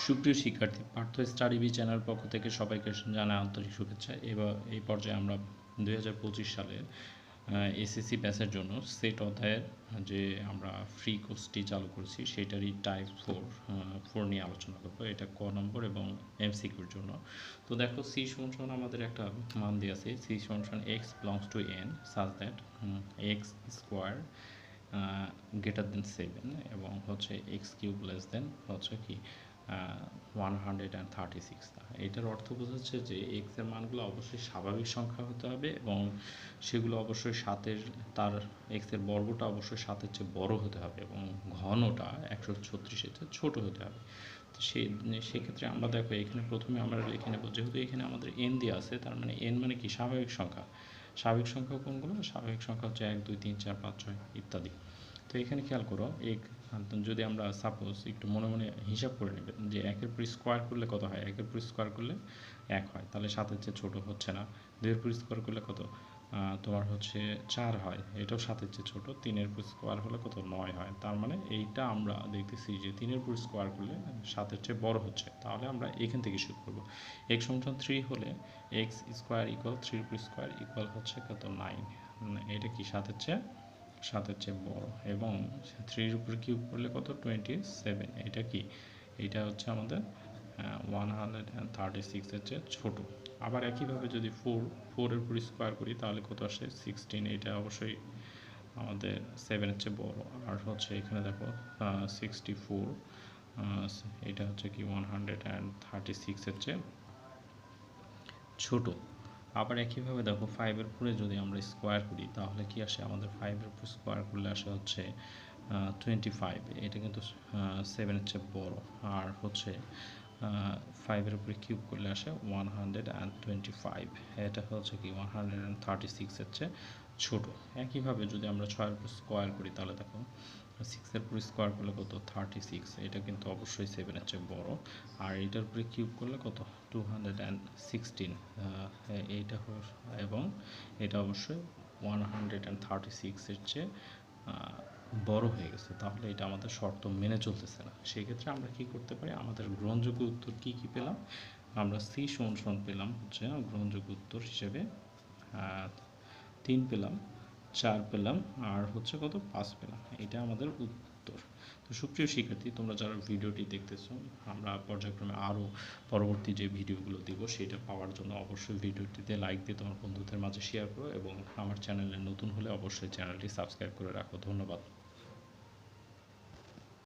সুপ্রিয় শিক্ষার্থী, Partha study B channel পক্ষ থেকে সবাইকে জানাই আন্তরিক শুভেচ্ছা। এবার এই পর্যায়ে আমরা দুই হাজার পঁচিশ সালের এসএসসি ব্যাচের জন্য সেট অধ্যায়ের যে আমরা ফ্রি কোর্সটি চালু করেছি, সেটারই টাইপ ফোর ফোর নিয়ে আলোচনা করব। এটা ক নম্বর এবং এমসিকিউর জন্য। তো দেখো সি সমান আমাদের একটা মান দিয়ে আছে। সি সমান X belongs to N such that X square greater than seven এবং হচ্ছে এক্স কিউব লেস দেন হচ্ছে কি? One hundred and thirty six এটার অর্থ বোঝাচ্ছে যে এক্সের মানগুলো অবশ্যই স্বাভাবিক সংখ্যা হতে হবে এবং সেগুলো অবশ্যই সাতের, তার এক্সের বর্গটা অবশ্যই সাতের চেয়ে বড় হতে হবে এবং ঘনটা একশো ছত্রিশের চেয়ে ছোটো হতে হবে। তো সেক্ষেত্রে আমরা দেখো এখানে প্রথমে আমরা লিখে নেব, যেহেতু এখানে আমাদের এন দিয়ে আছে, তার মানে এন মানে কি? স্বাভাবিক সংখ্যা। স্বাভাবিক সংখ্যা কোনগুলো? স্বাভাবিক সংখ্যা হচ্ছে এক, দুই, তিন, চার, পাঁচ, ছয় ইত্যাদি। তো এখানে খেয়াল করো, এক যদি আমরা সাপোজ একটু মনে মনে হিসাব করে নেবেন যে একের পর স্কোয়ার করলে কত হয়? একের পর স্কোয়ার করলে এক হয়। তাহলে সাতের চেয়ে ছোটো হচ্ছে না। দুইয়ের পর স্কোয়ার করলে কত? তোমার হচ্ছে চার হয়। এটাও সাতের চেয়ে ছোটো। তিনের পর স্কোয়ার হলে কত? নয় হয়। তার মানে এইটা আমরা দেখতেছি যে তিনের পর স্কোয়ার করলে সাতের চেয়ে বড় হচ্ছে। তাহলে আমরা এখান থেকে শুরু করব। এক্স সমান থ্রি হলে এক্স স্কোয়ার ইকুয়াল থ্রির পর স্কোয়ার ইকুয়াল হচ্ছে কত? নাইন এটা কি সাতের চেয়ে? সাতের চেয়ে বড়। এবং থ্রির উপরে কিউব করলে কত? টোয়েন্টি সেভেন এটা কি? এটা হচ্ছে আমাদের ওয়ান হান্ড্রেড থার্টি সিক্সের চেয়ে ছোটো। আবার একইভাবে যদি ফোর ফোরের উপর স্কোয়ার করি, তাহলে কত আসে? সিক্সটিন এটা অবশ্যই আমাদের সেভেনের চেয়ে বড়। আর হচ্ছে এখানে দেখো সিক্সটি ফোর এটা হচ্ছে কি ওয়ান হান্ড্রেড অ্যান্ড থার্টি সিক্সের চেয়ে ছোটো। আবার একইভাবে দেখো ফাইভের উপরে যদি আমরা স্কোয়ার করি, তাহলে কি আসে? আমাদের ফাইভের উপর স্কোয়ার করলে আসে হচ্ছে টোয়েন্টি ফাইভ এটা কিন্তু সেভেনের চেয়ে বড়। আর হচ্ছে ফাইভের উপরে কিউব করলে আসে one hundred and twenty five এটা হচ্ছে কি ওয়ান হান্ড্রেড অ্যান্ড থার্টি সিক্সের চেয়ে ছোটো। একইভাবে যদি আমরা ছয়ের উপর স্কোয়ার করি, তাহলে দেখো সিক্সের উপর স্কোয়ার করলে কত? থার্টি সিক্স এটা কিন্তু অবশ্যই সেভেনের চেয়ে বড়। আর এটার উপরে কিউব করলে কত? টু হান্ড্রেড অ্যান্ড সিক্সটিন এইটা এবং এটা অবশ্যই ওয়ান হান্ড্রেড অ্যান্ড থার্টি সিক্সের চেয়ে বড় হয়ে গেছে, তাহলে এটা আমাদের শর্ত মেনে চলতেছে না। সেক্ষেত্রে আমরা কি করতে পারি? আমাদের গ্রহণযোগ্য উত্তর কি কি পেলাম? আমরা সি সমান সমান পেলাম হচ্ছে গ্রহণযোগ্য উত্তর হিসেবে তিন পেলাম, চার পেলাম, আর হচ্ছে কত? পাঁচ পেলাম। এটা আমাদের উত্তর। সুপ্রিয় শিক্ষার্থী, তোমরা যারা ভিডিওটি দেখতেছো, আমরা পর্যায়ক্রমে আরও পরবর্তী যে ভিডিওগুলো দিব, সেটা পাওয়ার জন্য অবশ্যই ভিডিওটিতে লাইক দিয়ে তোমার বন্ধুদের মাঝে শেয়ার করো এবং আমার চ্যানেলে নতুন হলে অবশ্যই চ্যানেলটি সাবস্ক্রাইব করে রাখো। ধন্যবাদ।